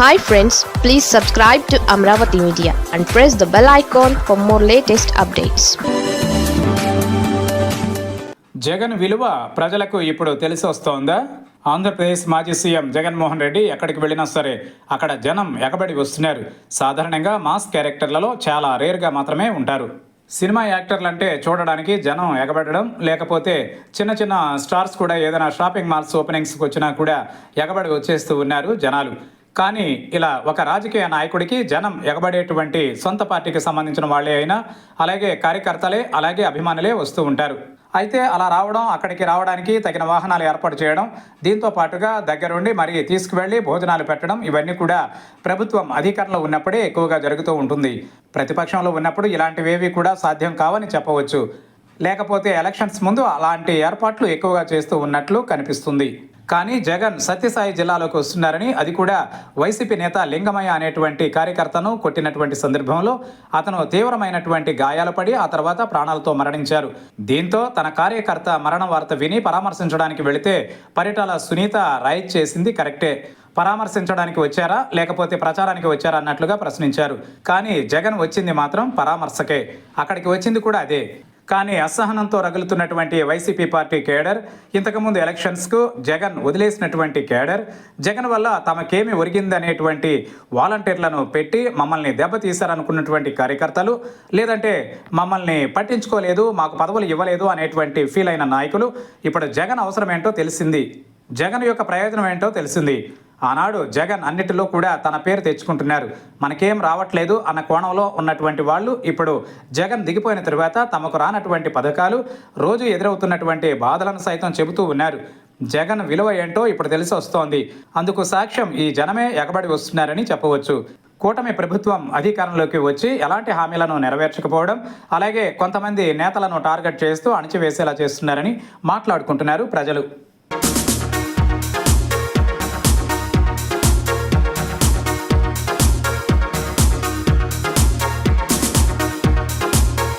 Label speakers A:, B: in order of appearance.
A: Hi friends please subscribe to Amaravati media and press the bell icon for more latest updates
B: Jagan విలువ ప్రజలకు ఇప్పుడు తెలిసి వస్తోందా? ఆంధ్రప్రదేశ్ మాజీ CM Jaganmohan Reddy ఎక్కడికి వెళ్ళినా సరే అక్కడ జనం ఎగబడి వస్తున్నారు. సాధారణంగా మాస్ క్యారెక్టర్లలో చాలా రేర్గా మాత్రమే ఉంటారు. సినిమా యాక్టర్లు అంటే చూడడానికి జనం ఎగబడడం లేకపోతే చిన్న చిన్న స్టార్స్ కూడా ఏదైనా షాపింగ్ మాల్స్ ఓపెనింగ్స్కి వచ్చినా కూడా ఎగబడి వచ్చేస్తూ ఉన్నారు జనాలు. కానీ ఇలా ఒక రాజకీయ నాయకుడికి జనం ఎగబడేటువంటి సొంత పార్టీకి సంబంధించిన వాళ్ళే అయినా అలాగే కార్యకర్తలే అలాగే అభిమానులే వస్తూ ఉంటారు. అయితే అలా రావడం అక్కడికి రావడానికి తగిన వాహనాలు ఏర్పాటు చేయడం దీంతో పాటుగా దగ్గరుండి మరి తీసుకువెళ్ళి భోజనాలు పెట్టడం ఇవన్నీ కూడా ప్రభుత్వం అధికారంలో ఉన్నప్పుడే ఎక్కువగా జరుగుతూ ఉంటుంది. ప్రతిపక్షంలో ఉన్నప్పుడు ఇలాంటివేవి కూడా సాధ్యం కావని చెప్పవచ్చు. లేకపోతే ఎలక్షన్స్ ముందు అలాంటి ఏర్పాట్లు ఎక్కువగా చేస్తూ ఉన్నట్లు కనిపిస్తుంది. కానీ జగన్ సత్యసాయి జిల్లాలోకి వస్తున్నారని అది కూడా వైసీపీ నేత లింగమయ్య అనేటువంటి కార్యకర్తను కొట్టినటువంటి సందర్భంలో అతను తీవ్రమైనటువంటి గాయాలు పడి ఆ తర్వాత ప్రాణాలతో మరణించారు. దీంతో తన కార్యకర్త మరణ వార్త విని పరామర్శించడానికి వెళితే పరిటాల సునీత రైట్ చేసింది కరెక్టే. పరామర్శించడానికి వచ్చారా? లేకపోతే ప్రచారానికి వచ్చారా అన్నట్లుగా ప్రశ్నించారు. కానీ జగన్ వచ్చింది మాత్రం పరామర్శకే. అక్కడికి వచ్చింది కూడా అదే. కానీ అసహనంతో రగులుతున్నటువంటి వైసీపీ పార్టీ కేడర్ ఇంతకుముందు ఎలక్షన్స్కు జగన్ వదిలేసినటువంటి కేడర్ జగన్ వల్ల తమకేమి ఒరిగిందనేటువంటి వాలంటీర్లను పెట్టి మమ్మల్ని దెబ్బతీశారనుకున్నటువంటి కార్యకర్తలు లేదంటే మమ్మల్ని పట్టించుకోలేదు మాకు పదవులు ఇవ్వలేదు అనేటువంటి ఫీల్ అయిన నాయకులు. ఇప్పుడు జగన్ అవసరం ఏంటో తెలిసింది. జగన్ యొక్క ప్రయోజనం ఏంటో తెలిసింది. ఆనాడు జగన్ అన్నిటిలో కూడా తన పేరు తెచ్చుకుంటున్నారు. మనకేం రావట్లేదు అన్న కోణంలో ఉన్నటువంటి వాళ్ళు ఇప్పుడు జగన్ దిగిపోయిన తరువాత తమకు రానటువంటి పథకాలు రోజు ఎదురవుతున్నటువంటి బాధలను సైతం చెబుతూ ఉన్నారు. జగన్ విలువ ఏంటో ఇప్పుడు తెలిసి వస్తోంది. అందుకు సాక్ష్యం ఈ జనమే ఎగబడి వస్తున్నారని చెప్పవచ్చు. కూటమి ప్రభుత్వం అధికారంలోకి వచ్చి ఎలాంటి హామీలను నెరవేర్చకపోవడం అలాగే కొంతమంది నేతలను టార్గెట్ చేస్తూ అణచివేసేలా చేస్తున్నారని మాట్లాడుకుంటున్నారు ప్రజలు.